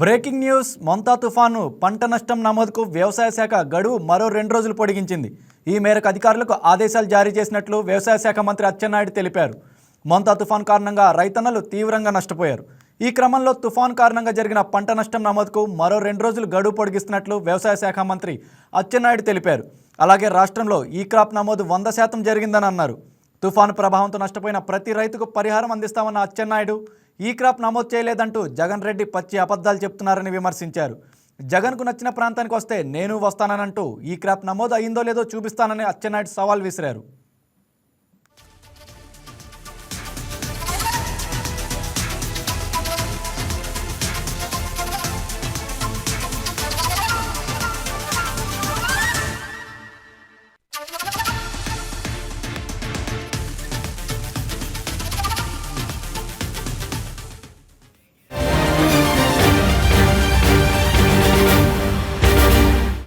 Breaking news Montha తుఫాను పంట నష్టం నమోదుకు వ్యవసాయ శాఖ గడువు మరో రెండు రోజులు పొడిగించింది. ఈ మేరకు అధికారులకు ఆదేశాలు జారీ చేసినట్లు వ్యవసాయ శాఖ మంత్రి అచ్చెన్నాయుడు తెలిపారు. మొంతా తుఫాన్ కారణంగా రైతన్నలు తీవ్రంగా నష్టపోయారు. ఈ క్రమంలో తుఫాన్ కారణంగా జరిగిన పంట నష్టం నమోదుకు మరో రెండు రోజులు గడువు పొడిగిస్తున్నట్లు వ్యవసాయ శాఖ మంత్రి అచ్చెన్నాయుడు తెలిపారు. అలాగే రాష్ట్రంలో ఈ క్రాప్ నమోదు వంద శాతం జరిగిందని అన్నారు. తుఫాను ప్రభావంతో నష్టపోయిన ప్రతి రైతుకు పరిహారం అందిస్తామన్న అచ్చెన్నాయుడు ఈ క్రాప్ నమోదు చేయలేదంటూ జగన్ రెడ్డి పచ్చి అబద్ధాలు చెప్తున్నారని విమర్శించారు. జగన్కు నచ్చిన ప్రాంతానికి వస్తే నేను వస్తాననంటూ ఈ క్రాప్ నమోదు అయిందో లేదో చూపిస్తానని అచ్చెన్నాయుడు సవాల్ విసిరారు.